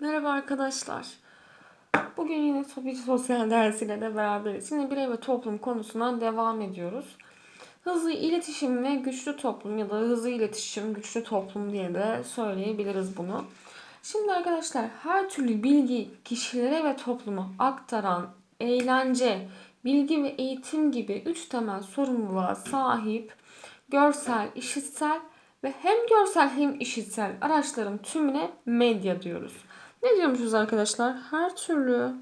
Merhaba arkadaşlar. Bugün yine ki sosyal dersiyle de beraberiz. Yine birey ve toplum konusundan devam ediyoruz. Hızlı iletişim ve güçlü toplum ya da hızlı iletişim, güçlü toplum diye de söyleyebiliriz bunu. Şimdi arkadaşlar her türlü bilgi kişilere ve topluma aktaran eğlence, bilgi ve eğitim gibi üç temel sorumluluğa sahip görsel, işitsel ve hem görsel hem işitsel araçların tümüne medya diyoruz. Ne diyormuşuz arkadaşlar? Her türlü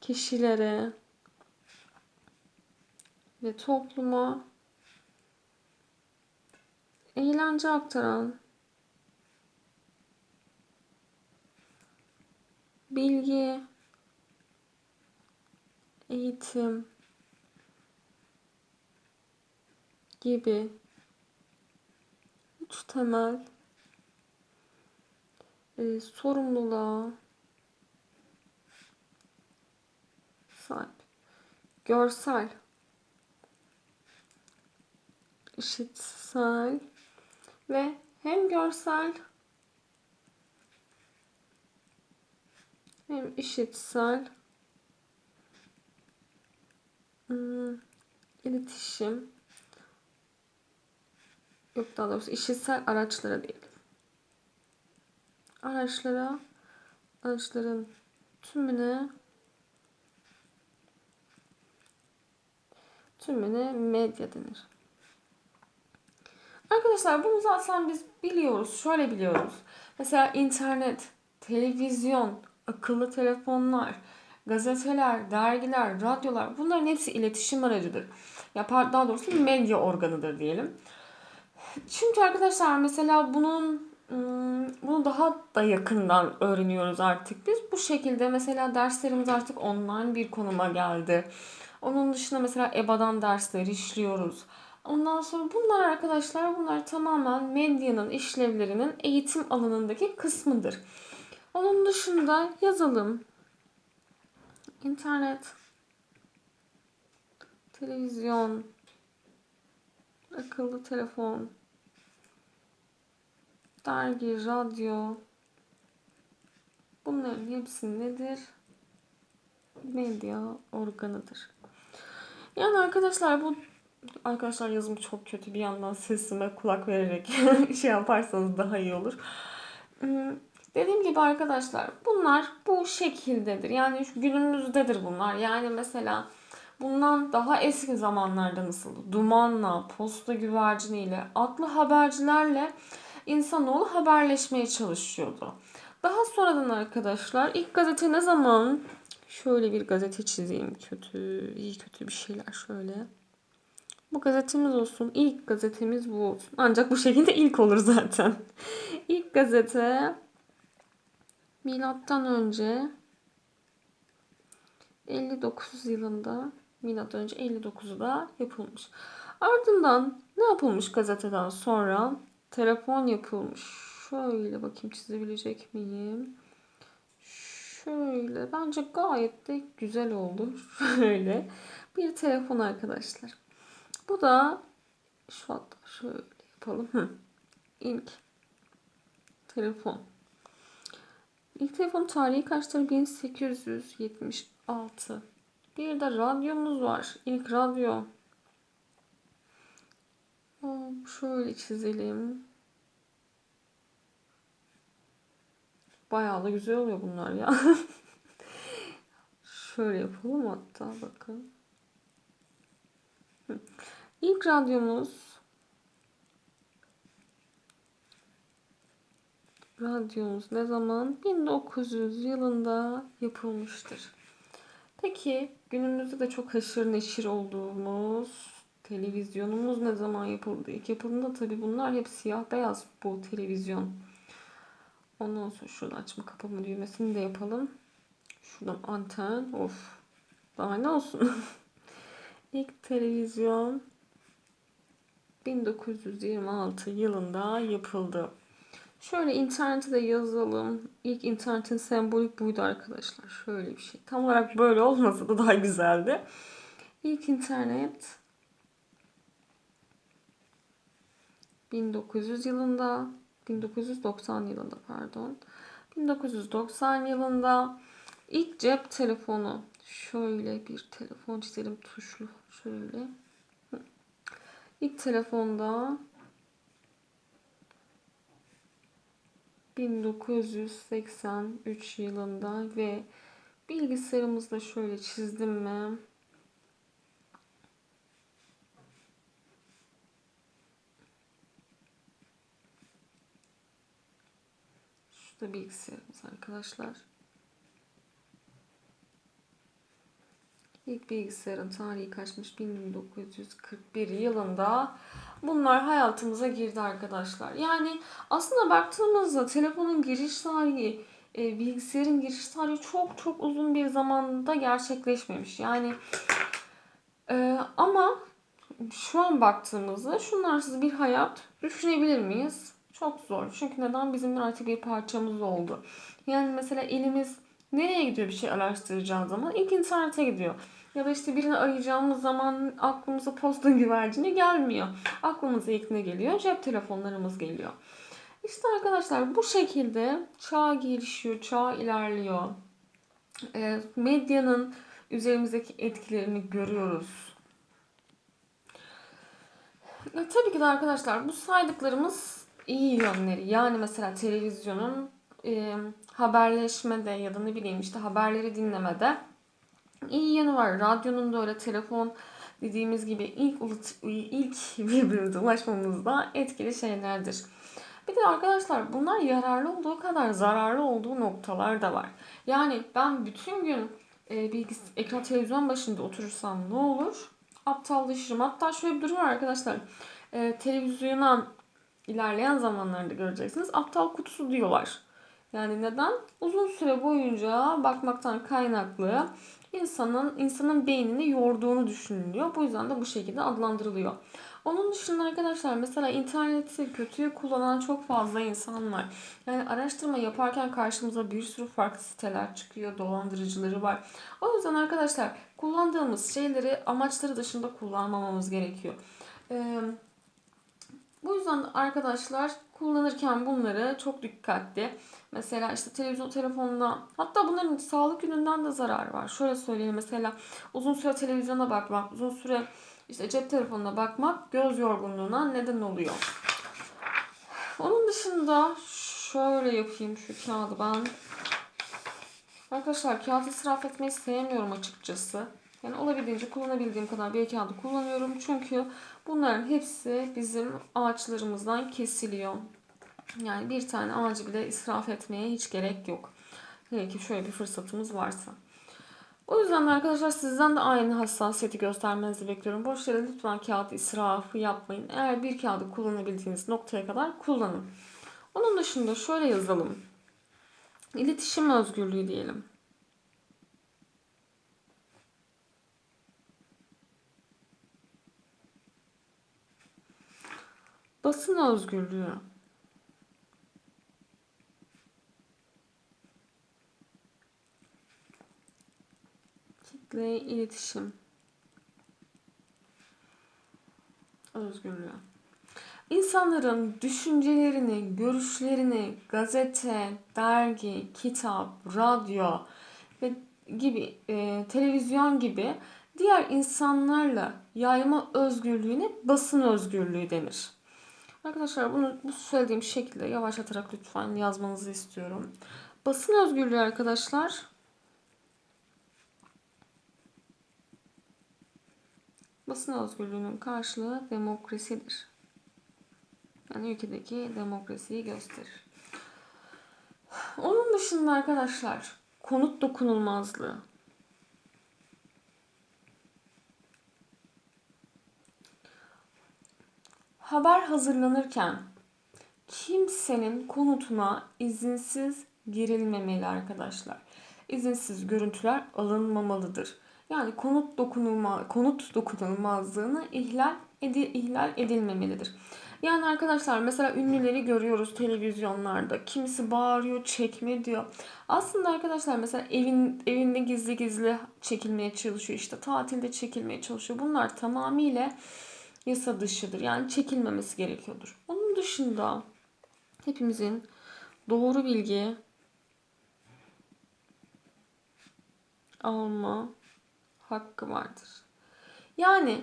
kişilere ve topluma eğlence aktaran bilgi, eğitim gibi üç temel e, sorumluluğa sahip. Görsel, işitsel. Ve hem görsel hem işitsel hmm, iletişim yok daha doğrusu işitsel araçlara değil araçlara araçların tümüne tümüne medya denir. Arkadaşlar bunu zaten biz biliyoruz. Şöyle biliyoruz. Mesela internet, televizyon, akıllı telefonlar, gazeteler, dergiler, radyolar bunların hepsi iletişim aracıdır. Ya daha doğrusu medya organıdır diyelim. Çünkü arkadaşlar mesela bunun bunu daha da yakından öğreniyoruz artık biz. Bu şekilde mesela derslerimiz artık online bir konuma geldi. Onun dışında mesela EBA'dan dersler işliyoruz. Ondan sonra bunlar arkadaşlar bunlar tamamen medyanın işlevlerinin eğitim alanındaki kısmıdır. Onun dışında yazılım, internet, televizyon, akıllı telefon, dergi, radyo bunların hepsi nedir? Medya organıdır. Yani arkadaşlar bu arkadaşlar yazım çok kötü bir yandan sesime kulak vererek şey yaparsanız daha iyi olur. Hmm, dediğim gibi arkadaşlar bunlar bu şekildedir. Yani günümüzdedir bunlar. Yani mesela bundan daha eski zamanlarda nasıl dumanla, posta güverciniyle, atlı habercilerle insanoğlu haberleşmeye çalışıyordu. Daha sonradan arkadaşlar ilk gazete ne zaman? Şöyle bir gazete çizeyim. Kötü, iyi kötü bir şeyler şöyle. Bu gazetemiz olsun. İlk gazetemiz bu olsun. Ancak bu şekilde ilk olur zaten. İlk gazete milattan önce 59 yılında milattan önce 59'da yapılmış. Ardından ne yapılmış gazeteden sonra? Telefon yapılmış. Şöyle bakayım çizebilecek miyim? Şöyle bence gayet de güzel oldu. Şöyle bir telefon arkadaşlar. Bu da şu hatta şöyle yapalım. İlk telefon. İlk telefon tarihi kaçtır? 1876. Bir de radyomuz var. İlk radyo Şöyle çizelim. Bayağı da güzel oluyor bunlar ya. Şöyle yapalım hatta bakın. İlk radyomuz radyomuz ne zaman? 1900 yılında yapılmıştır. Peki günümüzde de çok haşır neşir olduğumuz Televizyonumuz ne zaman yapıldı? İlk yapıldığında tabii bunlar hep siyah beyaz bu televizyon. Ondan sonra şuradan açma kapama düğmesini de yapalım. Şuradan anten. Of. Daha ne olsun? İlk televizyon 1926 yılında yapıldı. Şöyle internete de yazalım. İlk internetin sembolik buydu arkadaşlar. Şöyle bir şey. Tam olarak böyle olmasa da daha güzeldi. İlk internet 1900 yılında 1990 yılında pardon. 1990 yılında ilk cep telefonu şöyle bir telefon çizelim tuşlu şöyle. İlk telefonda 1983 yılında ve bilgisayarımızda şöyle çizdim mi? Şurada bilgisayarımız arkadaşlar. İlk bilgisayarın tarihi kaçmış? 1941 yılında bunlar hayatımıza girdi arkadaşlar. Yani aslında baktığımızda telefonun giriş tarihi, e, bilgisayarın giriş tarihi çok çok uzun bir zamanda gerçekleşmemiş. Yani e, ama şu an baktığımızda şunlarsız bir hayat düşünebilir miyiz? Çok zor. Çünkü neden? Bizim artık bir parçamız oldu. Yani mesela elimiz nereye gidiyor bir şey araştıracağımız zaman? ilk internete gidiyor. Ya da işte birini arayacağımız zaman aklımıza posta güvercini gelmiyor. Aklımıza ilk ne geliyor? Cep telefonlarımız geliyor. İşte arkadaşlar bu şekilde çağ gelişiyor, çağ ilerliyor. E, medyanın üzerimizdeki etkilerini görüyoruz. E, tabii ki de arkadaşlar bu saydıklarımız iyi yönleri. Yani mesela televizyonun e, haberleşmede ya da ne bileyim işte haberleri dinlemede iyi yanı var. Radyonun da öyle telefon dediğimiz gibi ilk ilk birbirimize ulaşmamızda etkili şeylerdir. Bir de arkadaşlar bunlar yararlı olduğu kadar zararlı olduğu noktalar da var. Yani ben bütün gün e, bilgis ekran televizyon başında oturursam ne olur? Aptallaşırım. Hatta şöyle bir durum var arkadaşlar. E, televizyona ilerleyen zamanlarda göreceksiniz. Aptal kutusu diyorlar. Yani neden? Uzun süre boyunca bakmaktan kaynaklı insanın insanın beynini yorduğunu düşünülüyor. Bu yüzden de bu şekilde adlandırılıyor. Onun dışında arkadaşlar mesela interneti kötüye kullanan çok fazla insan var. Yani araştırma yaparken karşımıza bir sürü farklı siteler çıkıyor, dolandırıcıları var. O yüzden arkadaşlar kullandığımız şeyleri amaçları dışında kullanmamamız gerekiyor. Ee, bu yüzden arkadaşlar kullanırken bunları çok dikkatli. Mesela işte televizyon telefonuna hatta bunların sağlık yönünden de zarar var. Şöyle söyleyeyim mesela uzun süre televizyona bakmak, uzun süre işte cep telefonuna bakmak göz yorgunluğuna neden oluyor. Onun dışında şöyle yapayım şu kağıdı ben. Arkadaşlar kağıt israf etmeyi sevmiyorum açıkçası. Yani olabildiğince kullanabildiğim kadar bir kağıdı kullanıyorum. Çünkü bunların hepsi bizim ağaçlarımızdan kesiliyor. Yani bir tane ağacı bile israf etmeye hiç gerek yok. Hele ki şöyle bir fırsatımız varsa. O yüzden de arkadaşlar sizden de aynı hassasiyeti göstermenizi bekliyorum. Boş yere lütfen kağıt israfı yapmayın. Eğer bir kağıdı kullanabildiğiniz noktaya kadar kullanın. Onun dışında şöyle yazalım. İletişim özgürlüğü diyelim. Basın özgürlüğü. Kitle iletişim. Özgürlüğü. İnsanların düşüncelerini, görüşlerini gazete, dergi, kitap, radyo ve gibi e, televizyon gibi diğer insanlarla yayma özgürlüğüne basın özgürlüğü denir. Arkadaşlar bunu bu söylediğim şekilde yavaşlatarak lütfen yazmanızı istiyorum. Basın özgürlüğü arkadaşlar basın özgürlüğünün karşılığı demokrasidir. Yani ülkedeki demokrasiyi gösterir. Onun dışında arkadaşlar konut dokunulmazlığı. Haber hazırlanırken kimsenin konutuna izinsiz girilmemeli arkadaşlar. İzinsiz görüntüler alınmamalıdır. Yani konut dokunulma konut dokunulmazlığını ihlal edi, ihlal edilmemelidir. Yani arkadaşlar mesela ünlüleri görüyoruz televizyonlarda. Kimisi bağırıyor, çekme diyor. Aslında arkadaşlar mesela evin evinde gizli gizli çekilmeye çalışıyor. işte tatilde çekilmeye çalışıyor. Bunlar tamamıyla yasa dışıdır. Yani çekilmemesi gerekiyordur. Onun dışında hepimizin doğru bilgi alma hakkı vardır. Yani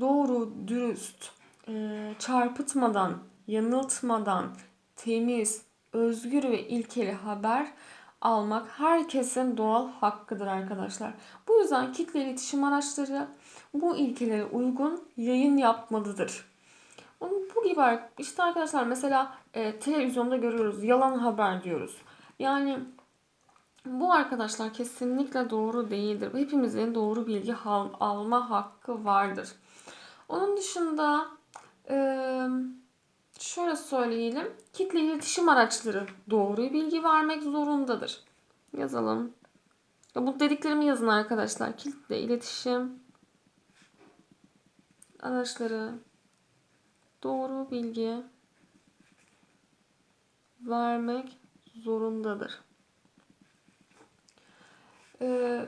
doğru, dürüst, e, çarpıtmadan, yanıltmadan, temiz, özgür ve ilkeli haber almak herkesin doğal hakkıdır arkadaşlar. Bu yüzden kitle iletişim araçları bu ilkelere uygun yayın yapmalıdır. Bu gibi işte arkadaşlar mesela e, televizyonda görüyoruz yalan haber diyoruz. Yani bu arkadaşlar kesinlikle doğru değildir. Hepimizin doğru bilgi alma hakkı vardır. Onun dışında şöyle söyleyelim. Kitle iletişim araçları doğru bilgi vermek zorundadır. Yazalım. Bu dediklerimi yazın arkadaşlar. Kitle iletişim araçları doğru bilgi vermek zorundadır. Ee,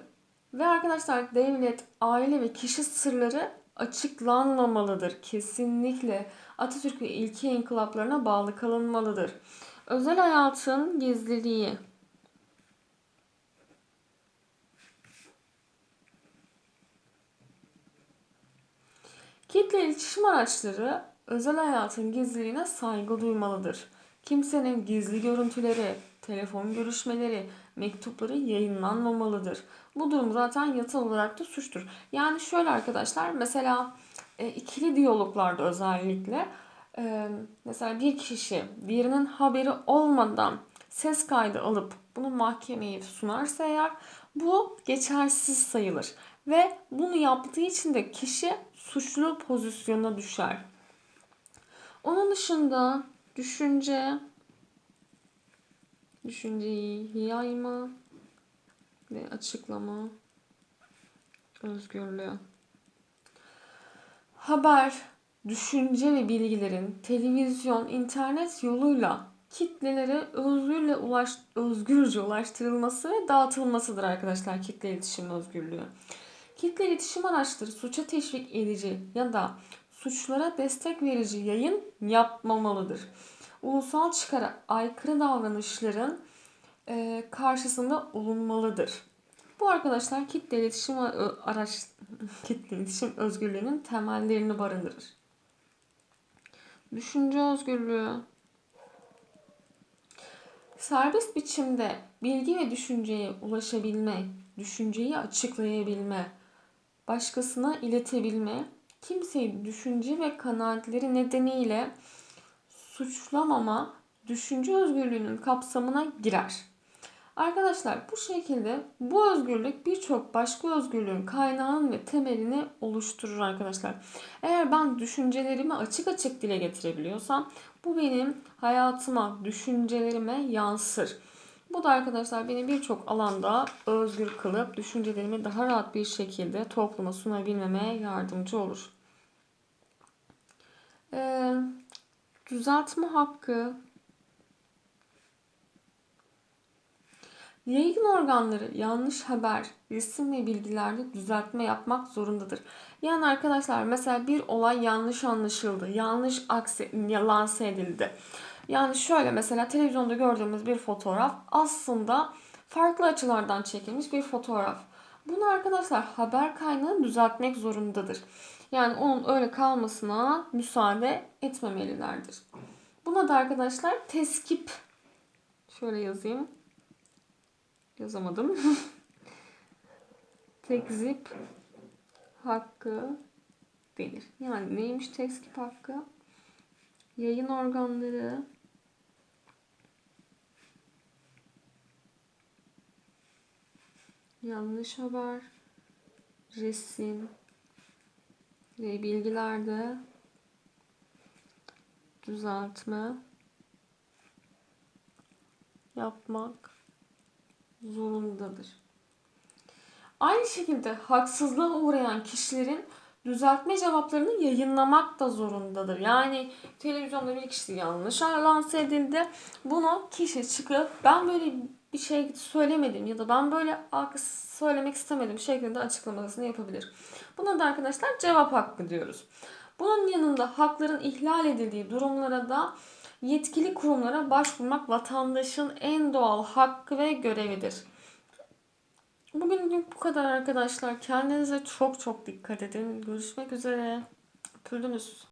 ve arkadaşlar devlet, aile ve kişi sırları açıklanmamalıdır. Kesinlikle Atatürk ve ilke inkılaplarına bağlı kalınmalıdır. Özel hayatın gizliliği. Kitle iletişim araçları özel hayatın gizliliğine saygı duymalıdır. Kimsenin gizli görüntüleri, telefon görüşmeleri, mektupları yayınlanmamalıdır. Bu durum zaten yasal olarak da suçtur. Yani şöyle arkadaşlar mesela e, ikili diyaloglarda özellikle e, mesela bir kişi diğerinin haberi olmadan ses kaydı alıp bunu mahkemeye sunarsa eğer bu geçersiz sayılır. Ve bunu yaptığı için de kişi suçlu pozisyona düşer. Onun dışında düşünce, düşünceyi yayma ve açıklama özgürlüğü. Haber, düşünce ve bilgilerin televizyon, internet yoluyla kitlelere özgürle ulaş, özgürce ulaştırılması ve dağıtılmasıdır arkadaşlar kitle iletişim özgürlüğü. Kitle iletişim araçları suça teşvik edici ya da suçlara destek verici yayın yapmamalıdır. Ulusal çıkara aykırı davranışların e, karşısında olunmalıdır. Bu arkadaşlar kitle iletişim araç kitle iletişim özgürlüğünün temellerini barındırır. Düşünce özgürlüğü serbest biçimde bilgi ve düşünceye ulaşabilme, düşünceyi açıklayabilme, başkasına iletebilme, kimseyi düşünce ve kanaatleri nedeniyle suçlamama düşünce özgürlüğünün kapsamına girer. Arkadaşlar bu şekilde bu özgürlük birçok başka özgürlüğün kaynağını ve temelini oluşturur arkadaşlar. Eğer ben düşüncelerimi açık açık dile getirebiliyorsam bu benim hayatıma, düşüncelerime yansır. Bu da arkadaşlar beni birçok alanda özgür kılıp düşüncelerimi daha rahat bir şekilde topluma sunabilmeme yardımcı olur. Ee, düzeltme hakkı, Yayın organları yanlış haber, resim ve bilgilerde düzeltme yapmak zorundadır. Yani arkadaşlar mesela bir olay yanlış anlaşıldı, yanlış akse, lanse edildi. Yani şöyle mesela televizyonda gördüğümüz bir fotoğraf aslında farklı açılardan çekilmiş bir fotoğraf. Bunu arkadaşlar haber kaynağı düzeltmek zorundadır. Yani onun öyle kalmasına müsaade etmemelilerdir. Buna da arkadaşlar teskip şöyle yazayım yazamadım. tekzip hakkı denir. Yani neymiş tekzip hakkı? Yayın organları yanlış haber, resim ve bilgilerde düzeltme yapmak zorundadır. Aynı şekilde haksızlığa uğrayan kişilerin düzeltme cevaplarını yayınlamak da zorundadır. Yani televizyonda bir kişi yanlış lanse edildi. Bunu kişi çıkıp ben böyle bir şey söylemedim ya da ben böyle söylemek istemedim şeklinde açıklamasını yapabilir. Buna da arkadaşlar cevap hakkı diyoruz. Bunun yanında hakların ihlal edildiği durumlara da yetkili kurumlara başvurmak vatandaşın en doğal hakkı ve görevidir. Bugünlük bu kadar arkadaşlar. Kendinize çok çok dikkat edin. Görüşmek üzere. Öpüldünüz.